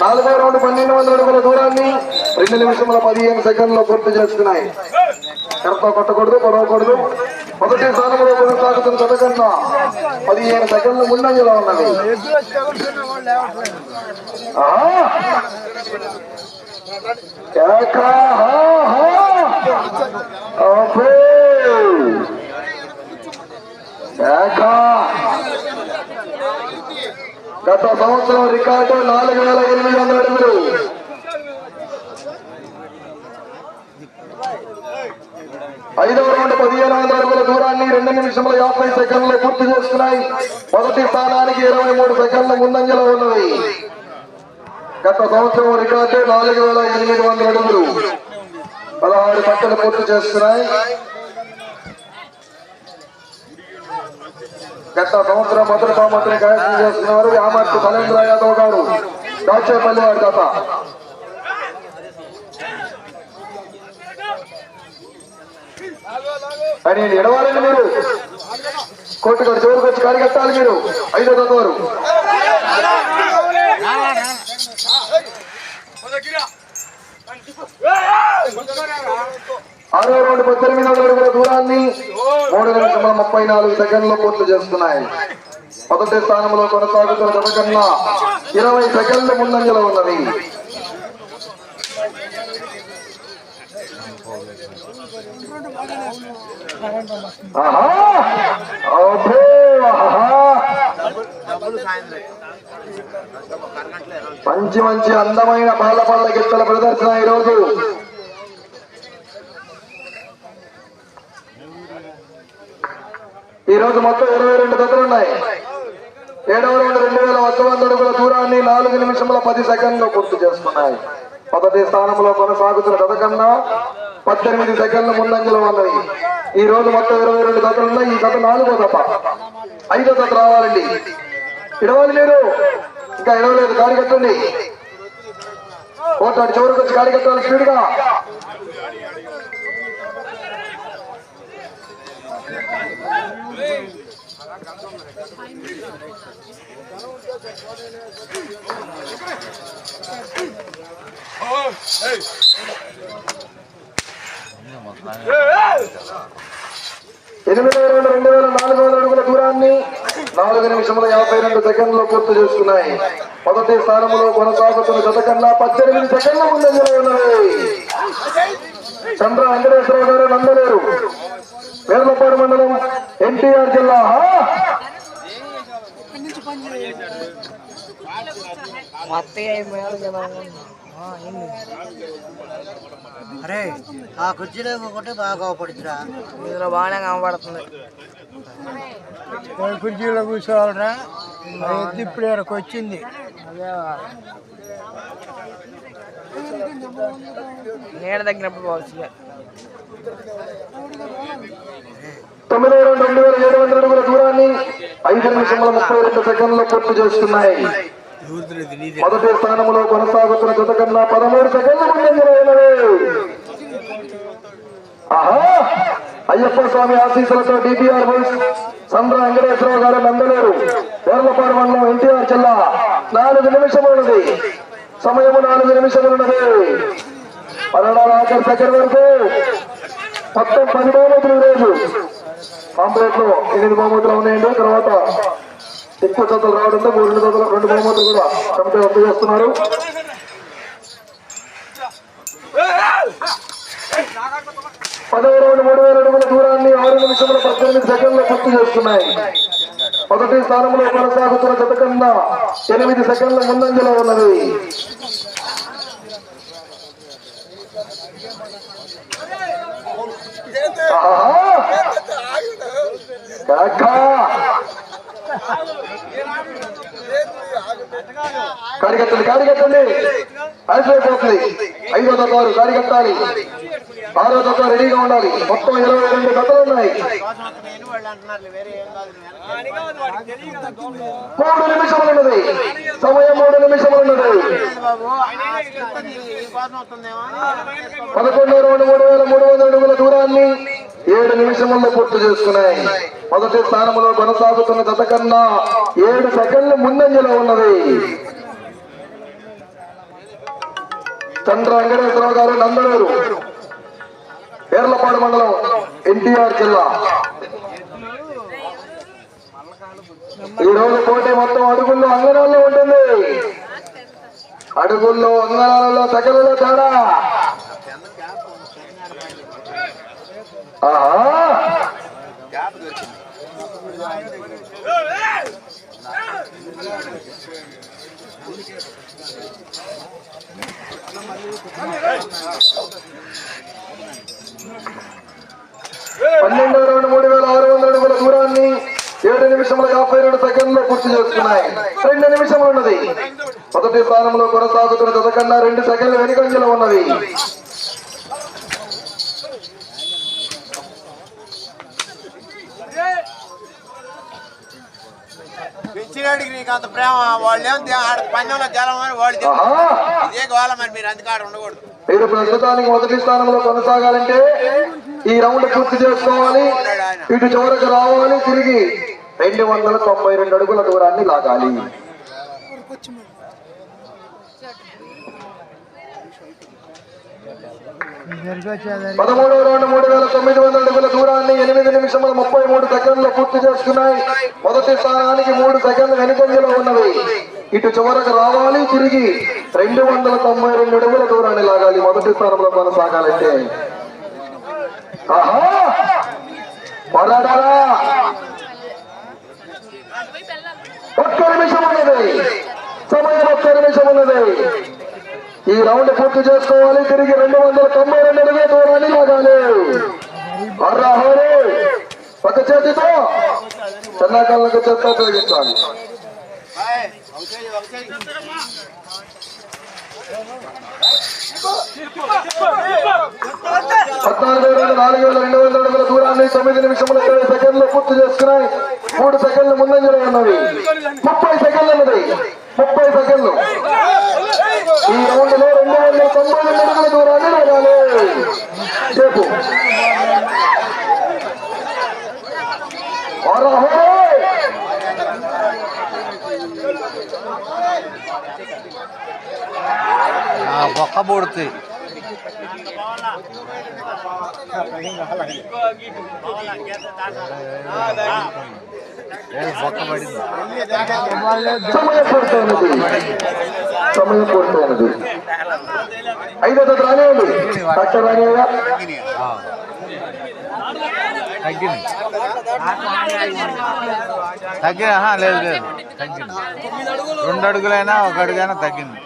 నాలుగో రౌండ్ పన్నెండు వందల అడుగుల దూరాన్ని రెండు నిమిషముల పదిహేను సెకండ్లో పూర్తి చేస్తున్నాయి. కరెక్ట్గా కొట్టకూడదు పొడవకూడదు మొదటి స్థానంలో కొనసాగుతున్న చదకన్నా పదిహేను సెకండ్ల ముందంజలో ఉన్నది ఏకా గత సంవత్సరం రికార్డు నాలుగు వేల ఎనిమిది వందల అడుగులు. ఐదవ రౌండ్ పదిహేను వందల అడుగుల దూరాన్ని రెండు నిమిషముల యాభై సెకండ్లు పూర్తి చేస్తున్నాయి మొదటి స్థానానికి ఇరవై మూడు సెకండ్ల ముందంజలో ఉన్నది గత సంవత్సరం రికార్డు నాలుగు వేల ఎనిమిది వందల అడుగులు. పదహారు పట్టలు పూర్తి చేస్తున్నాయి గత సంవత్సరం మొదటి బహుమతిని కైవసం చేస్తున్నారు యామర్తి ఫలేంద్ర యాదవ్ గారు. దాచేపల్లి వారి కథ. అని ఎడవాలండి మీరు కోర్టు గారు చివరికి వచ్చి కారికట్టాలి మీరు? ఐదో తత్వారు ఆరో రెండు పద్దెనిమిది వందల అడుగుల దూరాన్ని మూడు గంటల ముప్పై నాలుగు సెకండ్లు పూర్తి చేస్తున్నాయి. మొదటి స్థానంలో కొనసాగుతున్న జత కన్నా ఇరవై సెకండ్ల ముందంజలో ఉన్నది. మంచి మంచి అందమైన పాల పళ్ళ గిత్తల ప్రదర్శన ఈరోజు. ఈ రోజు మొత్తం ఇరవై రెండు జతలు ఉన్నాయి ఏడవ రెండు రెండు వేల ఒక్క వంద అడుగుల దూరాన్ని నాలుగు నిమిషముల పది సెకండ్లు పూర్తి చేసుకున్నాయి. మొదటి స్థానంలో కొనసాగుతున్న జత కన్నా పద్దెనిమిది సెకండ్ల ముందంజలో ఉన్నాయి ఈ రోజు మొత్తం ఇరవై రెండు జతలు ఉన్నాయి ఈ జత నాలుగో తప్ప ఐదో జత రావాలండి. ఇడవాలి మీరు. ఇంకా ఇడవలేదు. గాడి కట్టండి ఓటాడు చివరికి వచ్చి గాడి కట్టాలి ఎనిమిది రెండు రెండు వేల నాలుగు వందల అడుగుల దూరాన్ని నాలుగు నిమిషముల యాభై రెండు సెకండ్లు పూర్తి చేసుకున్నాయి మొదటి స్థానంలో కొనసాగుతున్న జత కన్నా పద్దెనిమిది సెకండ్ల ముందంజలో ఉన్నది చంద్ర వెంకటేశ్వరరావు గారు నందలేరు. వేర్లపాడు మండలం ఎన్టీఆర్ జిల్లా అరే ఆ కుర్చీలో ఒకటి బాగా పడుతురా ఇందులో బాగానే కనబడుతుంది కుర్చీలో కూర్చోవాలరా? ఇప్పుడు ఇక్కడికి వచ్చింది. నీడ తగ్గినప్పుడు పోవచ్చు ఇక. తొమ్మిది రెండు రెండు వేల ఏడు వందల అడుగుల దూరాన్ని ఐదు నిమిషముల ముప్పై రెండు సెకండ్లు పూర్తి చేస్తున్నాయి. మొదటి స్థానంలో కొనసాగుతున్న జత కన్నా పదమూడు సెకండ్లు ముందంజలో ఆహా! అయ్యప్ప స్వామి ఆశీస్సులతో డిపిఆర్ బస్ చంద్ర వెంకటేశ్వరరావు గారు నందలేరు వేర్లపాడు మండలం ఎన్టీఆర్ జిల్లా. నాలుగు నిమిషములున్నది. సమయము నాలుగు నిమిషములున్నది. పన్నెండవ ఆఖరి సెకండ్ వరకు మొత్తం పన్నెండు రోజు. ఈరోజు లో ఎనిమిది బహుమతులు ఉన్నాయండి. తర్వాత ఎక్కువ జతలు రావడంతో మూడు రెండు జతలు రెండు బహుమతులు కూడా కమిటీ రద్దు చేస్తున్నారు. పదవ రౌండ్ మూడు వేల అడుగుల దూరాన్ని ఆరు నిమిషముల పద్దెనిమిది సెకండ్లు పూర్తి చేస్తున్నాయి. మొదటి స్థానంలో కొనసాగుతున్న జత కన్నా ఎనిమిది సెకండ్ల ముందంజలో ఉన్నది. కడిగట్టండి కడిగట్టండి. కాడికట్టండి ఐదు వందల ఐదో కడిగట్టాలి. ఆరో తత్వ రెడీగా ఉండాలి. మొత్తం ఇరవై రెండు కథలు ఉన్నాయి. మూడు నిమిషములు ఉన్నది. సమయం మూడు నిమిషములు ఉన్నది. పదకొండు రెండు మూడు వేల మూడు వందల అడుగుల దూరాన్ని ఏడు నిమిషముల్లో పూర్తి చేసుకున్నాయి. మొదటి స్థానంలో కొనసాగుతున్న జత కన్నా ఏడు సెకండ్లు ముందంజలో ఉన్నది. చంద్ర వెంకటేశ్వరరావు గారు నందలూరు పేర్లపాడు మండలం ఎన్టీఆర్ జిల్లా. ఈ రోజు పోటీ మొత్తం అడుగుల్లో అంగనాల్లో ఉంటుంది. అడుగుల్లో అంగనాలలో తగలలో తేడా. ఆహా. పన్నెండు రెండు మూడు వేల ఆరు వందల అడుగుల దూరాన్ని ఏడు నిమిషముల యాభై రెండు సెకండ్లో పూర్తి చేస్తున్నాయి. రెండు నిమిషములు ఉన్నది. మొదటి స్థానంలో కొనసాగుతున్న జత కన్నా రెండు సెకండ్లు వెనుకంజలో నీకు అంత ప్రేమ వాళ్ళు పందెంలో వాళ్ళు ఇదే మరి మీరు అందుకాడ ఉండకూడదు. మీరు ప్రస్తుతానికి మొదటి స్థానంలో కొనసాగాలంటే ఈ రౌండ్ పూర్తి చేసుకోవాలి. ఇటు చివరకు రావాలి. తిరిగి రెండు వందల తొంభై రెండు అడుగుల దూరాన్ని లాగాలి. పదమూడవ రౌండ్ మూడు వేల తొమ్మిది వందల అడుగుల దూరాన్ని ఎనిమిది నిమిషముల ముప్పై మూడు సెకండ్లు పూర్తి చేసుకున్నాయి మొదటి స్థానానికి మూడు సెకండ్లు వెనుకంజలో ఉన్నవి. ఇటు చివరకు రావాలి. తిరిగి రెండు వందల తొంభై రెండు అడుగుల దూరాన్ని లాగాలి. మొదటి స్థానంలో కొనసాగాలంటే ఆహా! ఒక్క నిమిషం ఉన్నది సమయం ఒక్క నిమిషం ఉన్నది. ఈ రౌండ్ పూర్తి చేసుకోవాలి. తిరిగి రెండు వందల తొంభై రెండు అడుగుల దూరాన్ని లాగాలి. అర్రాహోరే ఒక చేతితో! చెన్నాకాలకు చేత్తో ఉపయోగించాలి. పద్నాలుగు వేల నాలుగు వేల రెండు వందల అడుగుల దూరాన్ని తొమ్మిది నిమిషముల ఇరవై సెకండ్లు పూర్తి. చేసుకున్నాయి మూడు సెకండ్లు ముందంజలో ఉన్నవి ముప్పై సెకండ్లు ఉన్నది ముప్పై సెకండ్లు ఈ రౌండ్లో రెండు వందల తొంభై రెండు అడుగుల దూరాన్ని వెళ్ళాలి రేపు ఒక్క బొక్క పొడుతుంది సమయం పూర్తయినది ఐదో రానివ్వండి డాక్టర్ రానివ్వగా తగ్గింది. తగ్గి లేదు లేదు. తగ్గింది. రెండు అడుగులైనా ఒక అడుగైనా తగ్గింది.